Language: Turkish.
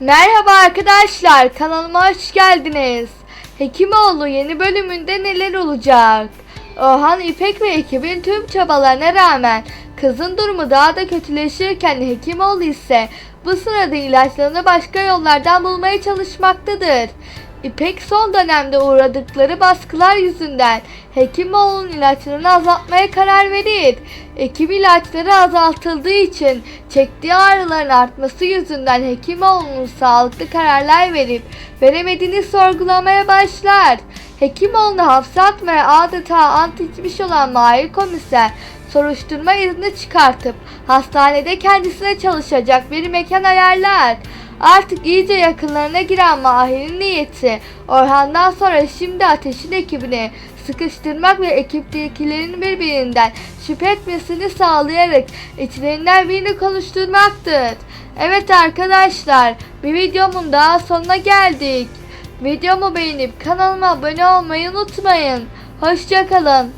Merhaba arkadaşlar, kanalıma hoş geldiniz. Hekimoğlu yeni bölümünde neler olacak? Orhan İpek ve ekibin tüm çabalarına rağmen kızın durumu daha da kötüleşirken Hekimoğlu ise bu sırada ilaçlarını başka yollardan bulmaya çalışmaktadır. İpek son dönemde uğradıkları baskılar yüzünden Hekimoğlu'nun ilaçlarını azaltmaya karar verir. Ekip ilaçları azaltıldığı için çektiği ağrıların artması yüzünden Hekimoğlu'nun sağlıklı kararlar verip veremediğini sorgulamaya başlar. Hekimoğlu'nu hapse atmaya adeta ant içmiş olan Mahir komiser soruşturma izni çıkartıp hastanede kendisine çalışacak bir mekan ayarlar. Artık iyice yakınlarına giren Mahir'in niyeti Orhan'dan sonra şimdi ateşin ekibini sıkıştırmak ve ekiptekilerin birbirinden şüphe etmesini sağlayarak içlerinden birini konuşturmaktır. Evet arkadaşlar bir videomun daha sonuna geldik. Videomu beğenip kanalıma abone olmayı unutmayın. Hoşçakalın.